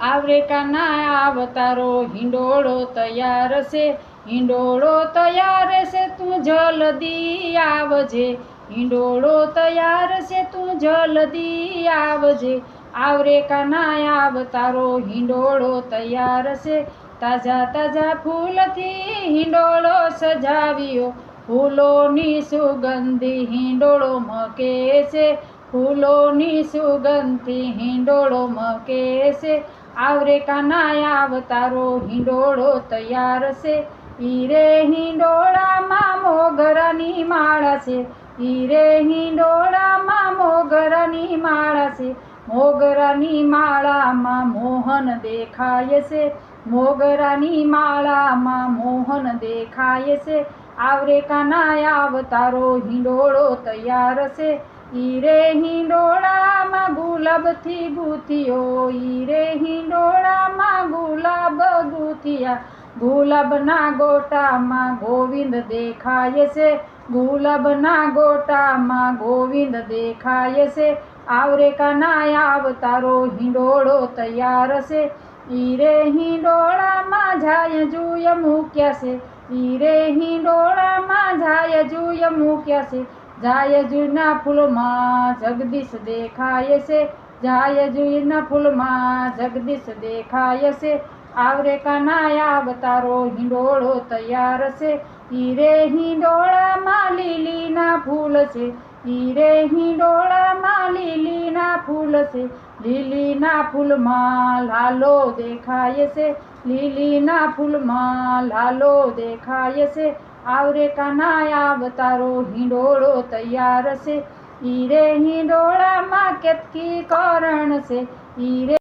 આવરે કાના અવતારો, હિંડોળો તૈયાર છે. હિંડોળો તૈયાર છે, તું જલ્દી આવજે. હિંડોળો તૈયાર છે, તું જલ્દી આવજે. આવરેકાના અવતારો, હિંડોળો તૈયાર છે. તાજા તાજા ફૂલથી હિંડોળો સજાવ્યો. ફૂલોની સુગંધી હિંડોળો મકે છે. ફૂલોની સુગંધથી હિંડોળો મકે છે આવરે કાનાયા અવતારો હિંડોળો તૈયાર છે. ઈરે હિંડોળામાં મોગરાની માળા છે. ઈરે હિંડોળામાં મોગરાની માળા છે. મોગરાની માળામાં મોહન દેખાય છે. મોગરાની માળામાં મોહન દેખાય છે. આવરે કાનાયા અવતારો હિંડોળો તૈયાર છે. ઈરે હિંડોળામાં ગુલાબથી ગુથિયો, ઈરે હિંડોળામાં ગુલાબ ગુથિયા. ગુલાબના ગોટામાં ગોવિંદ દેખાય છે, ગુલાબના ગોટામાં ગોવિંદ દેખાય છે. આવરે કાના આવતારો હિંડોળો તૈયાર છે. ઈરે હિંડોળામાં જાય જુય મૂક્યા છે, ઈરે હિંડોળામાં જાય જુય મૂક્યા છે. જાય જુના ફૂલમાં જગદીશ દેખાય છે, જાય જુના ફૂલમાં જગદીશ દેખાય છે. આવરે કાના અવતારો હિંડોળો તૈયાર છે. ઈરે હિંડોળામાં લીલીના ફૂલ છે. ઈરે હિંડોળામાં લીલીના ફૂલ છે. લીલીના ફૂલમાં લાલો દેખાય છે. લીલીના ફૂલમાં લાલો દેખાય છે. આવરે કાના અવતારો હિંડોળો તૈયાર છે. ઈરે હિંડોળામાં કેતકી કરણ છે. ઈરે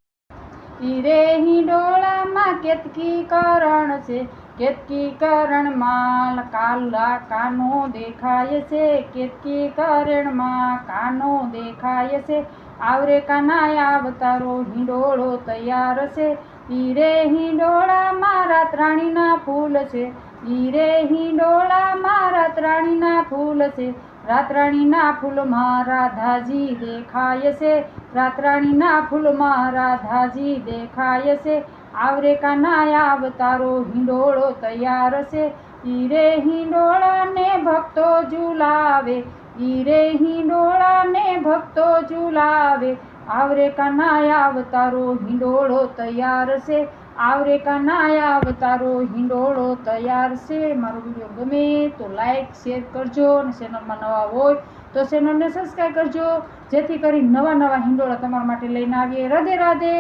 ઈરે હિંડોળામાં કેતકી કરણ છે. કેતકી કરણમાં કાલા કાનો દેખાય છે. કેતકી કરણમાં કાનો દેખાય છે. આવરે કાના અવતારો હિંડોળો તૈયાર છે. ઈરે હિંડોળામાં રાતરાણીના ફૂલ છે. ઈરે હિંડોળામાં ત્રાણીના ફૂલ છે. રાતરાણીના ફૂલમાં રાધાજી દેખાય છે. રાતરાણીના ફૂલમાં રાધાજી દેખાય છે. આવરે કાનાયા અવતારો હિંડોળો તૈયાર છે. ઈરે હિંડોળાને ભક્તો ઝુલાવે. ઈરે હિંડોળાને ભક્તો ઝુલાવે. આવરે કાનાયા અવતારો હિંડોળો તૈયાર છે. આવરે કાના અવતારો, હિંડોળો તૈયાર છે. મારો વીડિયો ગમે તો લાઈક શેર કરજો અને ચેનલમાં નવા હોય તો ચેનલને સબસ્ક્રાઈબ કરજો. જેથી કરી નવા નવા હિંડોળા તમારા માટે લઈને આવીએ. રાધે રાધે